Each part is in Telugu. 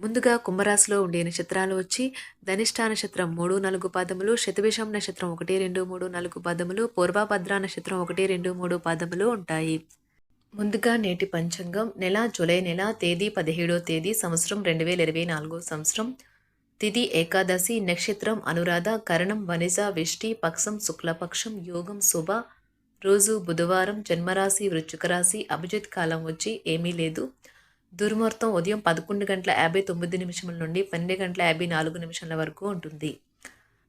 ముందుగా కుంభరాశిలో ఉండే నక్షత్రాలు వచ్చి ధనిష్ట నక్షత్రం మూడు నాలుగు పాదములు శతభిషం నక్షత్రం ఒకటి రెండు మూడు నాలుగు పాదములు పూర్వభద్ర నక్షత్రం ఒకటి రెండు మూడు పాదములు ఉంటాయి. ముందుగా నేటి పంచాంగం నెల జూలై నెల తేదీ పదిహేడో తేదీ సంవత్సరం రెండు వేల ఇరవై నాలుగో సంవత్సరం. తిథి ఏకాదశి నక్షత్రం అనురాధ కరణం వనిజ విష్టి పక్షం శుక్లపక్షం యోగం శుభ. రోజు బుధవారం జన్మరాశి వృశ్చిక రాశి అభిజిత్ కాలం వచ్చి ఏమీ లేదు. దుర్ముహూర్తం ఉదయం పదకొండు గంటల యాభై తొమ్మిది నిమిషముల నుండి పన్నెండు గంటల యాభై నాలుగు నిమిషాల వరకు ఉంటుంది.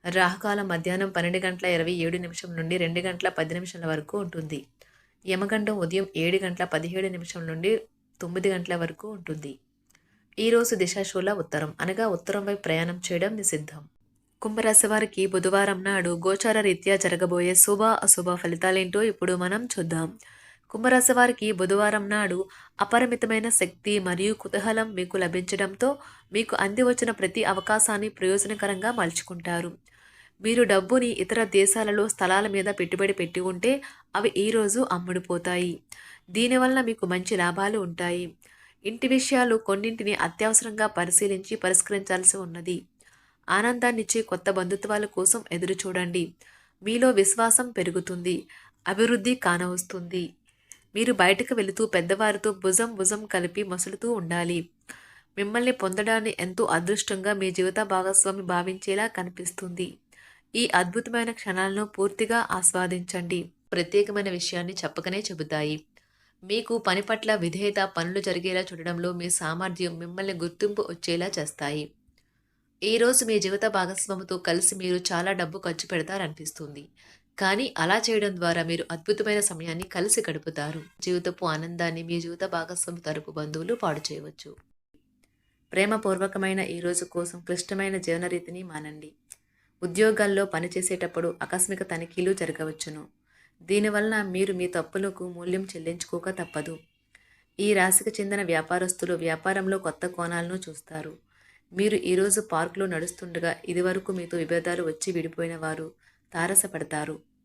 రాహుకాలం మధ్యాహ్నం పన్నెండు గంటల ఇరవై ఏడు నిమిషం నుండి రెండు గంటల పది నిమిషాల వరకు ఉంటుంది. యమగండం ఉదయం ఏడు గంటల పదిహేడు నిమిషం నుండి తొమ్మిది గంటల వరకు ఉంటుంది. ఈరోజు దిశాశూల ఉత్తరం. అనగా ఉత్తరం వైపు ప్రయాణం చేయడం నిషిద్ధం. కుంభరాశి వారికి బుధవారం నాడు గోచార రీత్యా జరగబోయే శుభ అశుభ ఫలితాలేంటో ఇప్పుడు మనం చూద్దాం. కుంభరాశి వారికి బుధవారం నాడు అపరిమితమైన శక్తి మరియు కుతూహలం మీకు లభించడంతో మీకు అంది వచ్చిన ప్రతి అవకాశాన్ని ప్రయోజనకరంగా మలుచుకుంటారు. మీరు డబ్బుని ఇతర దేశాలలో స్థలాల మీద పెట్టుబడి పెట్టి ఉంటే అవి ఈరోజు అమ్ముడుపోతాయి. దీనివల్ల మీకు మంచి లాభాలు ఉంటాయి. ఇంటి విషయాలు కొన్నింటిని అత్యవసరంగా పరిశీలించి పరిష్కరించాల్సి ఉన్నది. ఆనందాన్నిచ్చే కొత్త బంధుత్వాల కోసం ఎదురు చూడండి మీలో విశ్వాసం పెరుగుతుంది. అభివృద్ధి కానవస్తుంది. మీరు బయటకు వెళుతూ పెద్దవారితో భుజం భుజం కలిపి మసులుతూ ఉండాలి. మిమ్మల్ని పొందడాన్ని ఎంతో అదృష్టంగా మీ జీవిత భాగస్వామి భావించేలా కనిపిస్తుంది. ఈ అద్భుతమైన క్షణాలను పూర్తిగా ఆస్వాదించండి. ప్రత్యేకమైన విషయాన్ని చెప్పకనే చెబుతాయి. మీకు పని పట్ల విధేయత పనులు జరిగేలా చూడడంలో మీ సామర్థ్యం మిమ్మల్ని గుర్తింపు వచ్చేలా చేస్తాయి. ఈరోజు మీ జీవిత భాగస్వామితో కలిసి మీరు చాలా డబ్బు ఖర్చు పెడతారనిపిస్తుంది. కానీ అలా చేయడం ద్వారా మీరు అద్భుతమైన సమయాన్ని కలిసి గడుపుతారు. జీవితపు ఆనందాన్ని మీ జీవిత భాగస్వామి తరపు బంధువులు పాడు చేయవచ్చు. ప్రేమపూర్వకమైన ఈ రోజు కోసం క్లిష్టమైన జీవనరీతిని మానండి. ఉద్యోగాల్లో పనిచేసేటప్పుడు ఆకస్మిక తనిఖీలు జరగవచ్చును. దీనివలన మీరు మీ తప్పులకు మూల్యం చెల్లించుకోక తప్పదు. ఈ రాశికి చెందిన వ్యాపారస్తులు వ్యాపారంలో కొత్త కోణాలను చూస్తారు. మీరు ఈరోజు పార్కులో నడుస్తుండగా ఇదివరకు మీతో విభేదాలు వచ్చి విడిపోయిన వారు తారసపడతారు.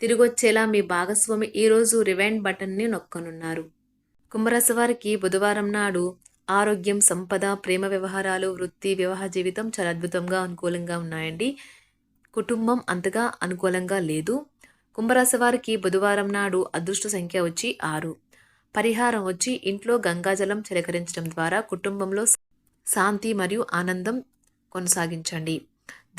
తిరిగొచ్చేలా మీ భాగస్వామి ఈరోజు రివైండ్ బటన్ని నొక్కనున్నారు. కుంభరాశి వారికి బుధవారం నాడు ఆరోగ్యం సంపద ప్రేమ వ్యవహారాలు వృత్తి వివాహ జీవితం చాలా అద్భుతంగా అనుకూలంగా ఉన్నాయండి. కుటుంబం అంతగా అనుకూలంగా లేదు. కుంభరాశి వారికి బుధవారం నాడు అదృష్ట సంఖ్య వచ్చి ఆరు. పరిహారం వచ్చి ఇంట్లో గంగాజలం చిలకరించడం ద్వారా కుటుంబంలో శాంతి మరియు ఆనందం కొనసాగించండి.